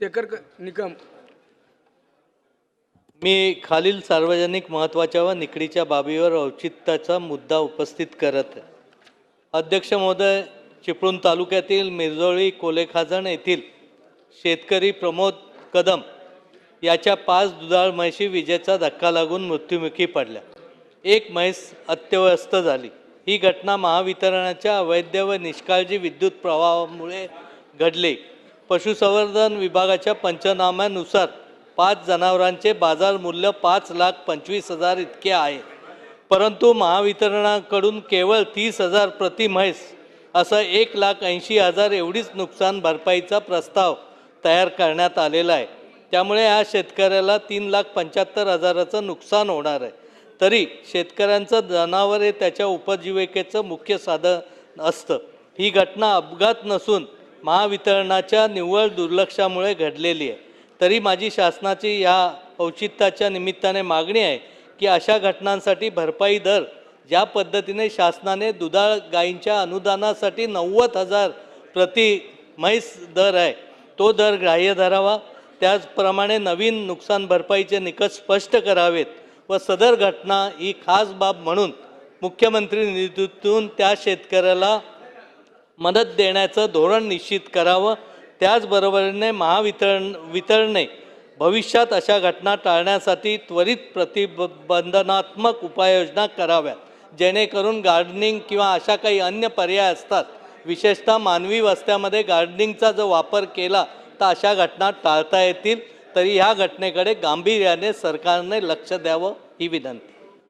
शेखर निकम. मी खालील सार्वजनिक महत्त्वाच्या व निकडीच्या बाबीवर औचित्याचा मुद्दा उपस्थित करत आहे. अध्यक्ष महोदय चिपळूण तालुक्यातील मिरजोळी कोलेखाजण येथील शेतकरी प्रमोद कदम याच्या पाच दुधाळ म्हैशी विजेचा धक्का लागून मृत्युमुखी पडल्या. एक म्हैस अत्यवस्थ झाली. ही घटना महावितरणाच्या अवैध व निष्काळजी विद्युत प्रवाहामुळे घडली. पशुसंवर्धन विभागाच्या पंचनाम्यानुसार पाच जनावरांचे बाजार मूल्य पाच लाख पंचवीस हजार इतके आहे. परंतु महावितरणाकडून केवळ तीस हजार प्रति म्हैस असं एक लाख ऐंशी हजार एवढीच नुकसान भरपाईचा प्रस्ताव तयार करण्यात आलेला आहे. त्यामुळे या शेतकऱ्याला तीन लाख पंच्याहत्तर हजाराचं नुकसान होणार आहे. तरी शेतकऱ्यांचं जनावर हे त्याच्या उपजीविकेचं मुख्य साधन असतं. ही घटना अपघात नसून महावितरणाच्या निव्वळ दुर्लक्षामुळे घडलेली आहे. तरी माझी शासनाची या औचित्याच्या निमित्ताने मागणी आहे की अशा घटनांसाठी भरपाई दर ज्या पद्धतीने शासनाने दुधाळ गायींच्या अनुदानासाठी नव्वद हजार प्रति म्हैस दर आहे तो दर ग्राह्य धरावा. त्याचप्रमाणे नवीन नुकसान भरपाईचे निकष स्पष्ट करावेत व सदर घटना ही खास बाब म्हणून मुख्यमंत्री निधीतून त्या शेतकऱ्याला मदत देण्याचं धोरण निश्चित करावं. त्याचबरोबरीने महावितरण वितरणे भविष्यात अशा घटना टाळण्यासाठी त्वरित प्रतिबंधनात्मक उपाययोजना कराव्यात. जेणेकरून गार्डनिंग किंवा अशा काही अन्य पर्याय असतात. विशेषतः मानवी वस्त्यामध्ये गार्डनिंगचा जो वापर केला तर अशा घटना टाळता येतील. तरी ह्या घटनेकडे गांभीर्याने सरकारने लक्ष द्यावं ही विनंती.